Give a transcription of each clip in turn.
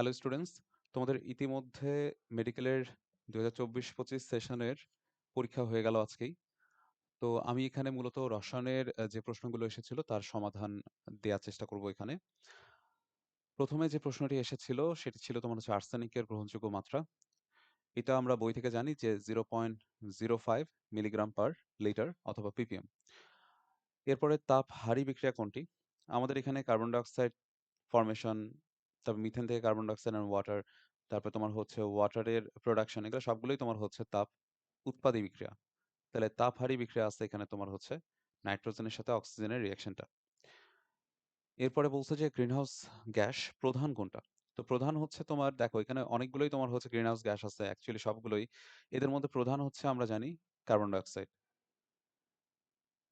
Hello students তোমাদের ইতিমধ্যে মেডিকেলের দু হাজার চব্বিশ পঁচিশ সেশনের পরীক্ষা হয়ে গেল আজকেই। তো আমি এখানে মূলত রসায়নের যে প্রশ্নগুলো এসেছিল তার সমাধান দেওয়ার চেষ্টা করব এখানে। প্রথমে যে প্রশ্নটি এসেছিল, সেটি ছিল তোমার হচ্ছে আর্সেনিকের গ্রহণযোগ্য মাত্রা। এটা আমরা বই থেকে জানি যে zero point zero five milligram per litre অথবা পিপিএম এরপরে তাপ হারি বিক্রিয়া কোনটি? আমাদের এখানে কার্বন ডাইঅক্সাইড ফর্মেশন তারপর মিথেন থেকে কার্বন ডাইঅক্সাইড আর ওয়াটার তারপর তোমার হচ্ছে ওয়াটারের প্রোডাকশন এগুলো সবগুলোই তোমার হচ্ছে তাপ উৎপাদী বিক্রিয়া। তাহলে তাপ হারি বিক্রিয়া আছে এখানে তোমার হচ্ছে নাইট্রোজেনের সাথে অক্সিজেনের রিয়াকশনটা এরপরে বলছে যে গ্রিনহাউস গ্যাস প্রধান কোনটা? তো প্রধান হচ্ছে তোমার, দেখো এখানে অনেকগুলোই তোমার হচ্ছে গ্রিনহাউস গ্যাস আছে অ্যাকচুয়ালি সবগুলোই। এদের মধ্যে প্রধান হচ্ছে আমরা জানি কার্বন ডাইঅক্সাইড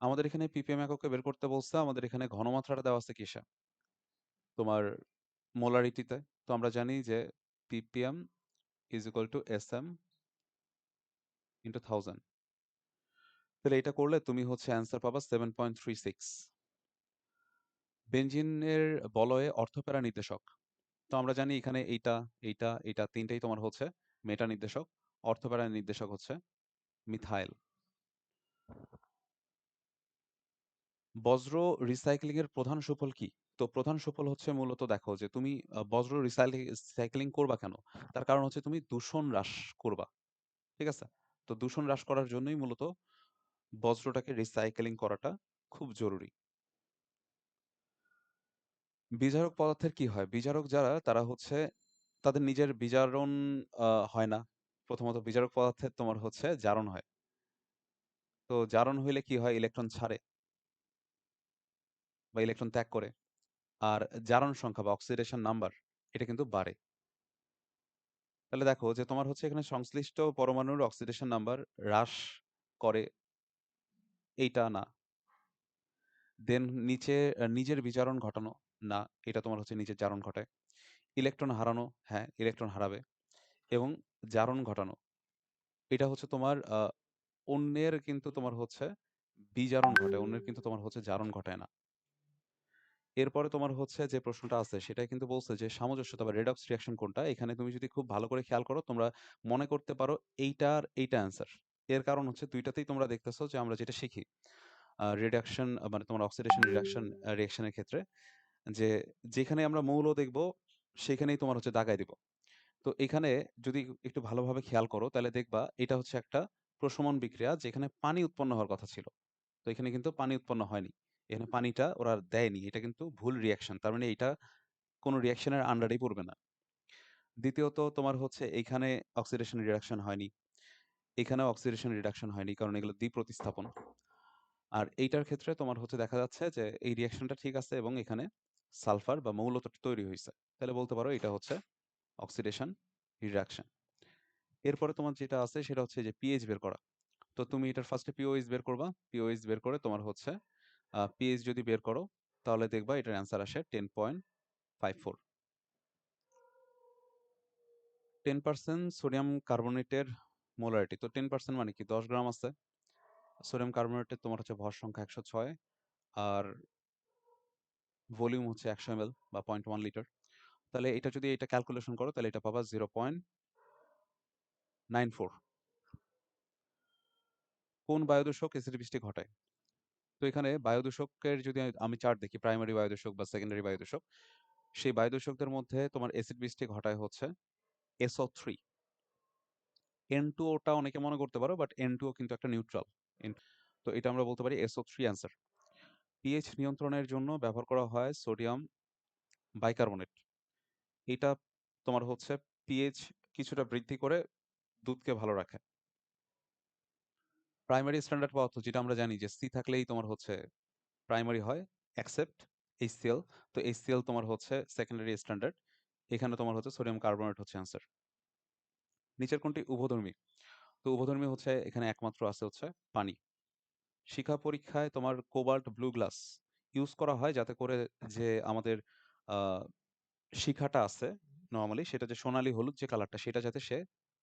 আমাদের এখানে পিপিএম এককে বের করতে বলছে, আমাদের এখানে ঘনমাত্রাটা দেওয়া আছে কিসে? তোমার মোলারিটিতে তো আমরা জানি যে PPM is equal to S M into thousand তাহলে এটা করলে তুমি হচ্ছে অ্যান্সার পাবা সেভেন পয়েন্ট থ্রি সিক্স বেঞ্জিনের বলয়ে অর্থপ্যারা নির্দেশক। তো আমরা জানি এখানে এইটা এইটা এইটা তিনটাই তোমার হচ্ছে মেটা নির্দেশক। অর্থপ্যারা নির্দেশক হচ্ছে মিথাইল। বজ্র রিসাইক্লিং এর প্রধান সুফল কি? তো প্রধান সুফল হচ্ছে মূলত দেখো যে তুমি বজ্র রিসাইক্লিং করবা কেন? তার কারণ হচ্ছে তুমি দূষণ হ্রাস করবা, ঠিক আছে? তো দূষণ হ্রাস করার জন্যই মূলত বজ্রটাকে রিসাইক্লিং করাটা খুব জরুরি। বিজারক পদার্থের কি হয়? বিজারক যারা, তারা হচ্ছে তাদের নিজের বিজারণ হয় না। প্রথমত বিজারক পদার্থের তোমার হচ্ছে জারণ হয়। তো জারণ হইলে কি হয়? ইলেকট্রন ছাড়ে বা ইলেকট্রন ত্যাগ করে। আর জারণ সংখ্যা বা অক্সিডেশন নাম্বার এটা কিন্তু বাড়ে। তাহলে দেখো যে তোমার হচ্ছে এখানে সংশ্লিষ্ট পরমাণুর অক্সিডেশন নাম্বার হ্রাস করে এইটা না। দেন নিচে নিজের বিচারণ ঘটানো না, এটা তোমার হচ্ছে নিজের জারণ ঘটে ইলেকট্রন হারানো হ্যাঁ ইলেকট্রন হারাবে এবং জারণ ঘটানো। এটা হচ্ছে তোমার অন্যের কিন্তু তোমার হচ্ছে বিজারণ ঘটে অন্যের কিন্তু তোমার হচ্ছে জারণ ঘটায় না। এরপরে তোমার হচ্ছে যে প্রশ্নটা আছে, সেটাই কিন্তু বলছে যে সামঞ্জস্যতা বা রেডক্স রিয়াকশন কোনটা? এখানে তুমি যদি খুব ভালো করে খেয়াল করো, তোমরা মনে করতে পারো এইটার এইটা অ্যান্সার এর কারণ হচ্ছে দুইটাতেই তোমরা দেখতেছো যে আমরা যেটা শিখি। রিডাকশন মানে তোমার অক্সিডেশন রিডাকশন রিয়াকশনের ক্ষেত্রে, যে যেখানে আমরা মৌল দেখব, সেখানেই তোমার হচ্ছে দাগায় দিব। তো এখানে যদি একটু ভালোভাবে খেয়াল করো, তাহলে দেখবা এটা হচ্ছে একটা প্রশমন বিক্রিয়া, যেখানে পানি উৎপন্ন হওয়ার কথা ছিল। তো এখানে কিন্তু পানি উৎপন্ন হয়নি। এখানে পানিটা ওরা দেয়নি। এটা কিন্তু ভুল রিয়াকশন তার মানে এটা কোনো রিয়াকশনের আন্ডারেই পড়বে না। দ্বিতীয়ত তোমার হচ্ছে এইখানে অক্সিডেশন রিডাকশন হয়নি। এখানে অক্সিডেশন রিডাকশন হয়নি, কারণ এগুলো দ্বিপ্রতিস্থাপন। আর এইটার ক্ষেত্রে তোমার হচ্ছে দেখা যাচ্ছে যে এই রিয়াকশনটা ঠিক আছে এবং এখানে সালফার বা মৌল তৈরি হয়েছে তাহলে বলতে পারো এটা হচ্ছে অক্সিডেশন রিডাকশন এরপরে তোমার যেটা আছে সেটা হচ্ছে যে পিএইচ বের করা। তো তুমি এটার ফার্স্টে পিওএইচ বের করবা। পিওএইচ বের করে তোমার হচ্ছে পিএইচ যদি বের করো, তাহলে দেখবা এটার অ্যান্সার আসে ten point five four. Ten percent sodium কার্বোনেটের molarity, তো টেন পার্সেন্ট মানে কি? দশ গ্রাম আছে। সোডিয়াম কার্বোনেটের তোমার হচ্ছে ভর সংখ্যা একশো ছয়, আর ভলিউম হচ্ছে একশো এম বা পয়েন্ট ওয়ান লিটার। তাহলে এটা যদি এটা ক্যালকুলেশন করো, তাহলে এটা পাবা জিরো পয়েন্ট নাইন ফোর। কোন বায়ুদূষক এসিড বৃষ্টি ঘটায়? তো এখানে বায়ুদূষকের যদি আমি চার্ট দেখি প্রাইমারি বায়ুদূষক বা সেকেন্ডারি বায়ুদূষক, সেই বায়ুদূষকদের মধ্যে তোমার অ্যাসিড বৃষ্টি ঘটায় হচ্ছে এসও থ্রি এন টু ওটা অনেকে মনে করতে পারো বাট এন টু কিন্তু একটা নিউট্রাল তো এটা আমরা বলতে পারি এসও থ্রি অ্যান্সার পিএইচ নিয়ন্ত্রণের জন্য ব্যবহার করা হয় সোডিয়াম বাইকার্বনেট এটা তোমার হচ্ছে পিএইচ কিছুটা বৃদ্ধি করে দুধকে ভালো রাখে। প্রাইমারি স্ট্যান্ডার্ড পদার্থ যেটা আমরা জানি যে সি থাকলেই তোমার হচ্ছে প্রাইমারি হয় অ্যাকসেপ্ট এইচসিএল তো এইচসিএল তোমার হচ্ছে সেকেন্ডারি স্ট্যান্ডার্ড এখানে তোমার হচ্ছে সোডিয়াম কার্বনেট হচ্ছে অ্যান্সার নিচের কোনটি? উভধর্মী। তো উভধর্মী হচ্ছে এখানে একমাত্র আছে হচ্ছে পানি। শিক্ষা পরীক্ষায় তোমার কোবাল্ট ব্লু গ্লাস ইউজ করা হয় যাতে করে যে আমাদের শিখাটা আছে নর্মালি সেটা যে সোনালী হলুদ যে কালারটা সেটা যাতে সে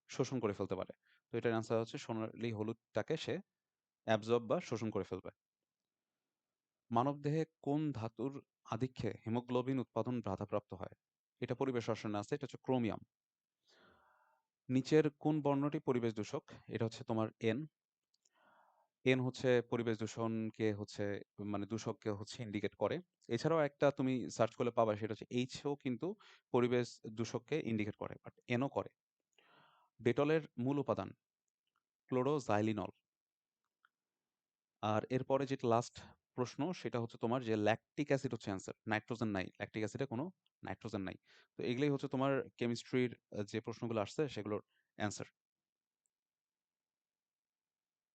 শোষণ করে ফেলতে পারে তো এটার অ্যান্সার হচ্ছে সোনালী হলুদটাকে সে অ্যাবজর্ব বা শোষণ করে ফেলবে মানবদেহে কোন ধাতুর আধিক্যে হিমোগ্লোবিন উৎপাদন বাধাপ্রাপ্ত হয় এটা পরিবেশ রসায়নে আছে। এটা হচ্ছে ক্রোমিয়াম। নিচের কোন বর্ণটি পরিবেশ দূষক? এটা হচ্ছে তোমার এন N হচ্ছে পরিবেশ দূষণকে হচ্ছে মানে দূষককে হচ্ছে ইন্ডিকেট করে। এছাড়াও একটা তুমি সার্চ করলে পাবা, সেটা হচ্ছে H ও কিন্তু পরিবেশ দূষককে ইন্ডিকেট করে। বাট N ও করে। ডেটলের মূল উপাদান, ক্লোরোজাইলিনল। আর এরপরে যেটা লাস্ট প্রশ্ন, সেটা হচ্ছে তোমার যে ল্যাকটিক অ্যাসিড হচ্ছে অ্যান্সার। নাইট্রোজেন নাই। ল্যাকটিক অ্যাসিডে কোনো নাইট্রোজেন নাই। তো এগুলোই হচ্ছে তোমার কেমিস্ট্রির যে প্রশ্নগুলো আসছে, সেগুলোর অ্যান্সার।